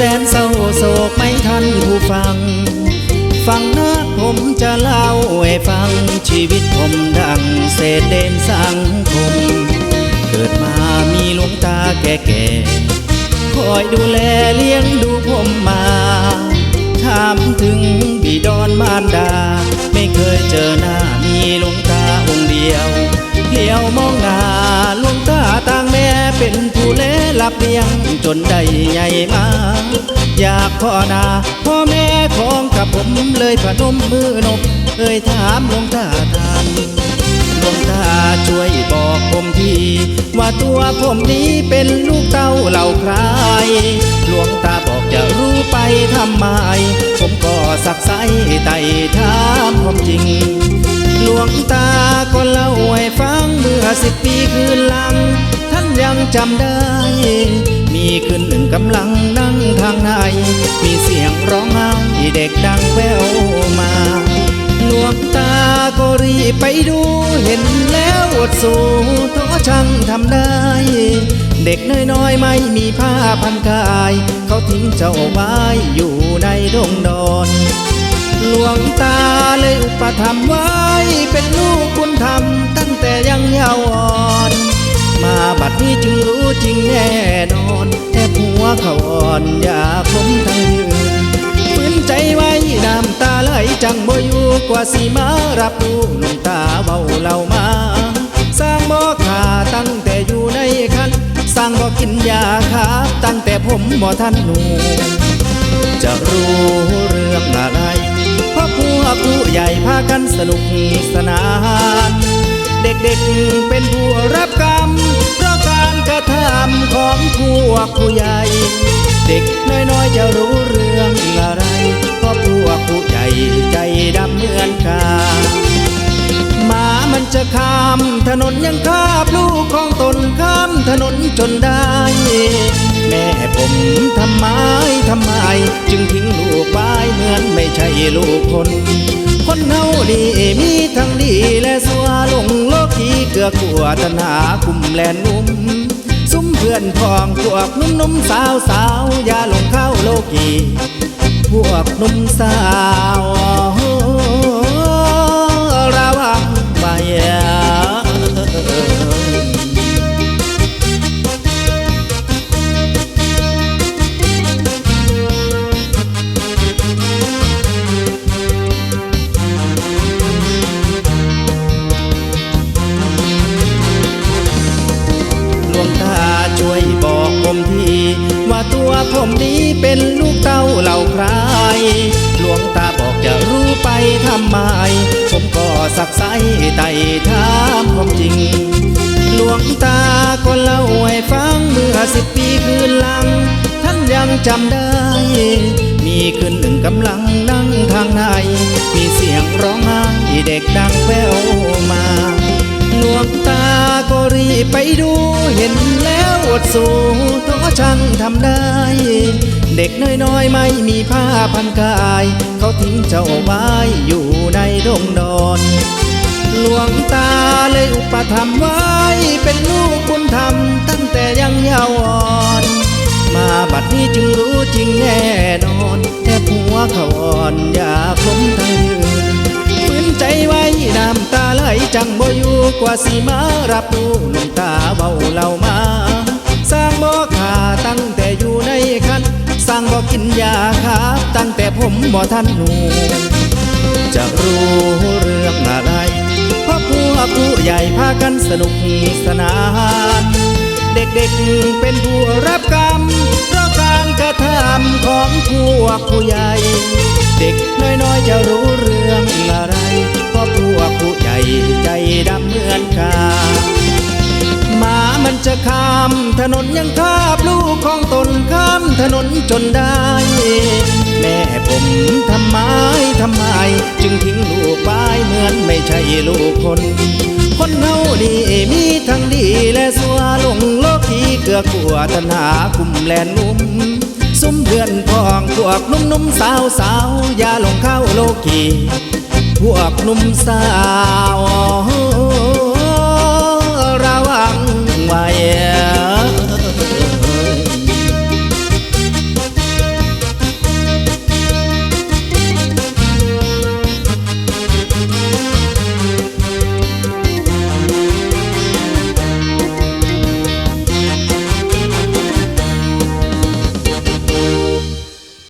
สนเศร้าโศกไม่ทันผู้ฟัง ฟังนะผมจะเล่าให้ฟังชีวิตผมดังเศษเดนสังคม เกิดมามีหลวงตาแก่ๆ คอยดูแลเลี้ยงดูผมมา ถามถึงบิดอนมารดา ไม่เคยเจอ เล่รับเลี้ยงจนได้ใหญ่มา อยากพ่อนาพ่อแม่ของกับผมเลยพนมมือนบเอ่ยถามหลวงตาทานหลวงตาช่วยบอกผมทีว่าตัวผมนี้เป็นลูกเต้าเหล่าใครหลวงตาบอกจะรู้ไปทำไม ผมก็สักไซไต่ถามความจริง หลวงตาก็เล่าให้ฟังเมื่อสิบปีคืนหลัง ยังจำได้ มีคืนหนึ่งกำลังนั่งทางในมีเสียงร้องไห้เด็กดังแววมาหลวงตาก็รีบไปดูเห็นแล้วอดสูท้อช่างทำได้ เด็กน้อยๆไม่มีผ้าพันกาย เขาทิ้งเจ้าไว้อยู่ในดงดอนหลวงตาเลยอุปถัมภ์ไว้ เป็นลูกคุณธรรมตั้งแต่ยังเยาว์ จรู้จริงแน่นอนแค่ผัวเขาอ่อนอยากล้มทั้งยืนฝืนใจไว้น้ำตาไหลจังบ่อยู่กว่าสีมารับรู้น้ำตาเบาเหล่ามา สร้างบ่ขาตั้งแต่อยู่ในคันสร้างบ่กินยาครับตั้งแต่ผมบ่ทันหนูจะรู้เรื่องอะไรเพราะพวกผู้ใหญ่พากันสนุกสนาน เด็กๆเป็นผู้รับกรร รู้เรื่องอะไรเพราะพวกผู้ใหญ่ใจดำเหมือนกันหมามันจะข้ามถนนยังคาบลูกของตนข้ามถนนจนได้ แม่ผมทำไมทำไม จึงทิ้งลูกไว้เหมือนไม่ใช่ลูกคน คนเฮานี่มีทั้งดีและสัวลงโลกีเกือกลัวตัณหาคุมแลนนุ่ม เพื่อนพ้องพวกนุ่มนุ่มสาวสาวอย่าลงเข้าโลกี พวกนุ่มสาว ว่าผมนี้เป็นลูกเต้าเหล่าใครหลวงตาบอกจะรู้ไปทำไม ผมก็สักไซไต่ถามความจริง หลวงตาก็เล่าให้ฟังเมื่อสิบปีคืนหลัง ท่านยังจำได้ มีคืนหนึ่งกำลังนั่งทางใน มีเสียงร้องไห้เด็กดังแว ไปดูเห็นแล้วอดสูท้อช่างทำได้ เด็กน้อยๆไม่มีผ้าพันกาย เขาทิ้งเจ้าไว้อยู่ในดงดอน หลวงตาเลยอุปถัมไว้ เป็นลูกบุญธรรมตั้งแต่ยังเยาว์อ่อน มาบัดนี้จึงรู้จริงแน่นอนแค่ผัวเขาอ่อนอยากล้มทั้งยืนฝืนใจไว้น้ำตาไหล จังบ่อยู่กว่าสีมารับรู้น้ำตาเบาเล่ามา สร้างบ่ขาตั้งแต่อยู่ในคันสร้างบ่กินยาครับตั้งแต่ผมบ่ทันหนูจะรู้เรื่องอะไรเพราะพวกผู้ใหญ่พากันสนุกสนาน เด็กๆเป็นผู้รับกรรมเพราะการกระทำของพวกผู้ใหญ่ เด็กน้อยๆจะรู้เรื่องอะไรเพราะพวกผู้ ใจดำเหมือนกันหมามันจะข้ามถนนยังคาบลูกของตนข้ามถนนจนได้ แม่ผมทำไมทำไม จึงทิ้งลูกไว้เหมือนไม่ใช่ลูกคน คนเฮานี่มีทั้งดีและสัวลงโลกีเกือกลัวตัหาคุมแลนนุ่มซุ้มเพื่อนพ้องพวกนุ่มนุ่มสาวสาวอย่าลงเข้าโลกี พวกหนุ่มสาว